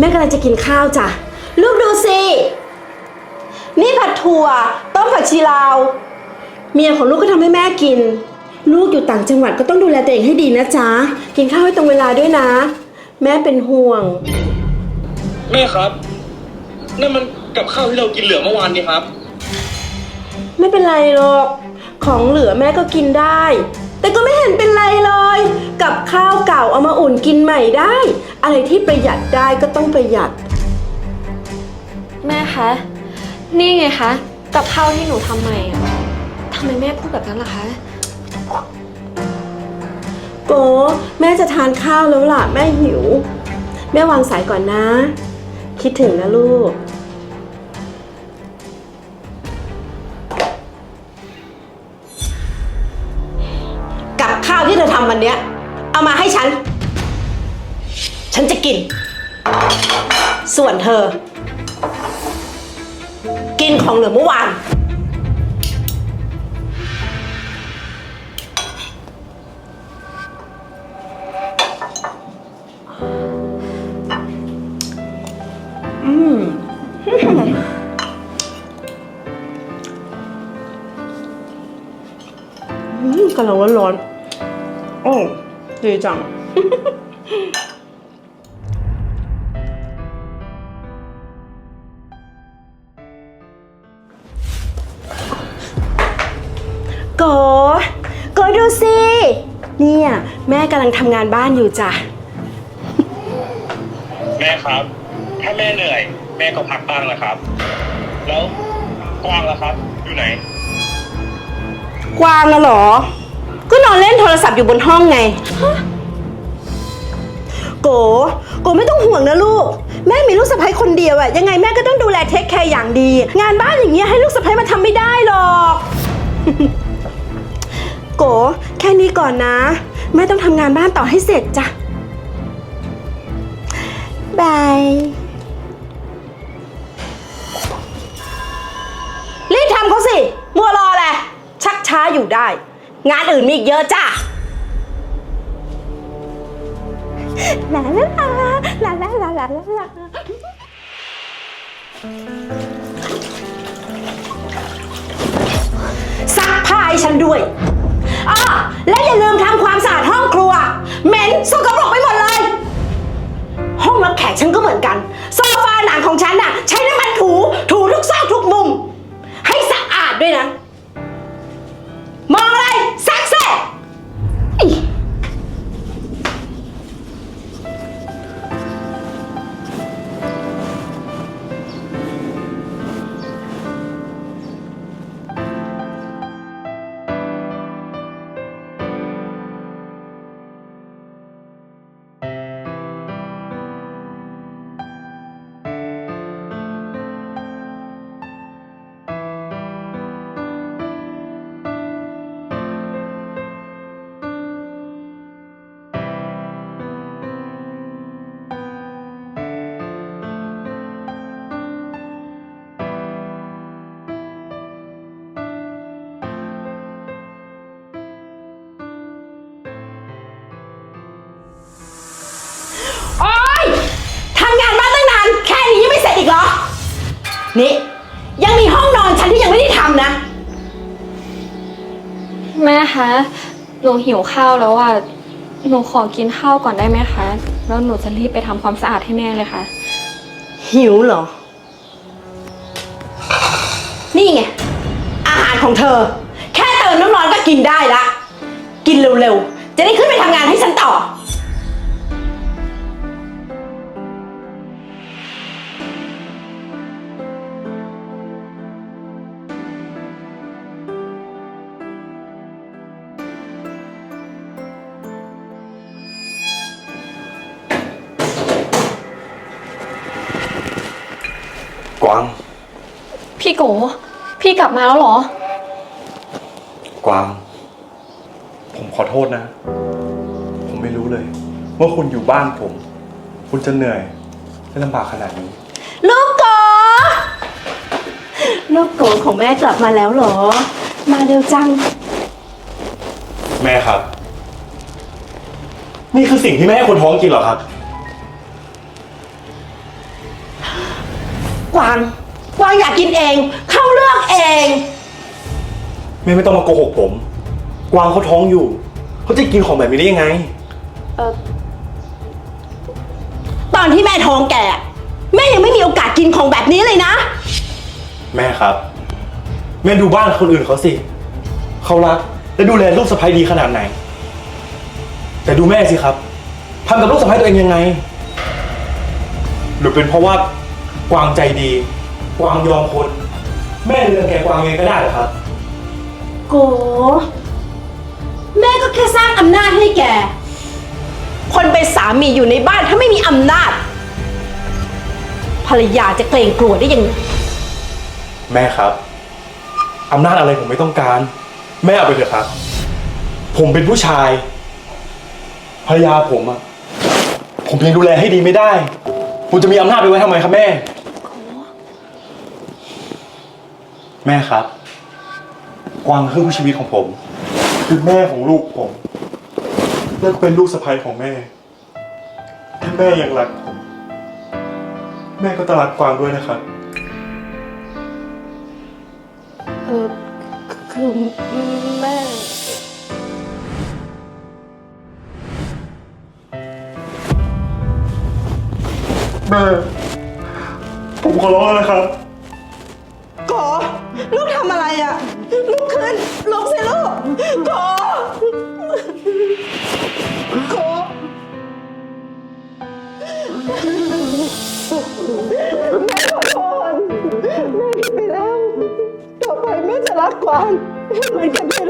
แม่กำลังจะกินข้าวจ้ะ ลูกดูสิ นี่ผัดถั่ว ต้มผักชีลาว เมียของลูกก็ทำให้แม่กิน ลูกอยู่ต่างจังหวัดก็ต้องดูแลตัวเองให้ดีนะจ๊ะ กินข้าวให้ตรงเวลาด้วยนะ แม่เป็นห่วง แม่ครับนั่นมันกับข้าวที่เรากินเหลือเมื่อวานนี่ครับ ไม่เป็นไรหรอก ของเหลือแม่ก็กินได้ แต่ก็ไม่เห็นเป็นไรเลย กับข้าวเก่าเอามาอุ่นกินใหม่ได้ อะไรที่ประหยัดได้ก็ต้องประหยัด แม่คะ นี่ไงคะ กับข้าวที่หนูทำใหม่อะทำไมแม่พูดแบบนั้นล่ะคะ โกแม่จะทานข้าวแล้วล่ะ แม่หิว แม่วางสายก่อนนะ คิดถึงนะลูก กับข้าวที่เธอทำวันเนี้ย เอามาให้ฉัน ฉันจะกิน ส่วนเธอ กินของเหลือเมื่อวาน อืมกำลังร้อนๆโอ้ดีจัง โกโกดูสิ เนี่ย แม่กำลังทำงานบ้านอยู่จ้ะ แม่ครับ ถ้าแม่เหนื่อย แม่ก็พักบ้างแหละครับ แล้วกวางล่ะครับ อยู่ไหน กวางน่ะเหรอ ก็นอนเล่นโทรศัพท์อยู่บนห้องไง โก โกไม่ต้องห่วงนะลูก แม่มีลูกสะใภ้คนเดียวอะยังไงแม่ก็ต้องดูแลเทคแคร์อย่างดี งานบ้านอย่างเงี้ยให้ลูกสะใภ้มาทำไม่ได้หรอก โก แค่นี้ก่อนนะแม่ต้องทำงานบ้านต่อให้เสร็จจ้ะบายรีบทำเขาสิ มัวรอแหละไรชักช้าอยู่ได้ งานอื่นมีอีกเยอะจ้ะ ลาลาลาลาลาลาลาลาซักผ้าให้ฉันด้วย อ้อและอย่าลืมทำความสะอาดห้องครัว เหม็นสกปรกไปหมดเลย ห้องรับแขกฉันก็เหมือนกัน โซฟาหนังของฉันน่ะ ใช้น้ำมันถู ถูทุกซอกทุกมุม ให้สะอาดด้วยนะ นี่ยังมีห้องนอนฉันที่ยังไม่ได้ทำนะ แม่คะ หนูหิวข้าวแล้วอะ หนูขอกินข้าวก่อนได้ไหมคะ แล้วหนูจะรีบไปทำความสะอาดให้แม่เลยค่ะ หิวเหรอ นี่ไง อาหารของเธอ แค่เติมน้ำร้อนก็กินได้ละ กินเร็วๆ จะได้ขึ้นไปทำงานให้ฉันต่อ วาง พี่โก พี่กลับมาแล้วเหรอ กวาง ผมขอโทษนะ ผมไม่รู้เลยว่าคุณอยู่บ้านผม คุณจะเหนื่อยและลำบากขนาดนี้ ลูกโก ลูกโกของแม่กลับมาแล้วเหรอ มาเร็วจัง แม่ครับ นี่คือสิ่งที่แม่ให้คนท้องกินเหรอครับ กวาง กวางอยากกินเอง เขาเลือกเอง แม่ไม่ต้องมาโกหกผม กวางเขาท้องอยู่ เขาจะกินของแบบนี้ได้ยังไงตอนที่แม่ท้องแกอะแม่ยังไม่มีโอกาสกินของแบบนี้เลยนะ แม่ครับ แม่ดูบ้านคนอื่นเขาสิ เขารักและดูแลลูกสะใภ้ดีขนาดไหน แต่ดูแม่สิครับทำกับลูกสะใภ้ตัวเองยังไง หรือเป็นเพราะว่า กวางใจดี กวางยอมคน แม่เลือกแกกวางยังไงก็ได้เหรอครับ โก แม่ก็แค่สร้างอำนาจให้แก คนเป็นสามีอยู่ในบ้านถ้าไม่มีอำนาจ ภรรยาจะเกรงกลัวได้ยังไงแม่ครับ อำนาจอะไรผมไม่ต้องการ แม่เอาไปเถอะครับ ผมเป็นผู้ชาย ภรรยาผมอะผมยังดูแลให้ดีไม่ได้ ผมจะมีอำนาจไปไว้ทำไมครับแม่ แม่ครับ กวางคือผู้ชีวิตของผม คือแม่ของลูกผมและก็เป็นลูกสะใภ้ของแม่ ถ้าแม่ยังรักผม แม่ก็ต้องรักกวางด้วยนะครับ เออคือแม่ แม่ ผมขอร้องแล้วนะครับโก ลูกทำอะไรอะลุกขึ้นลุกสิลูกโกโกแม่ขอโทษแม่ผิดไปแล้ว ต่อไปแม่จะรักกวางเหมือนกับที่รักลูกแม่จะไม่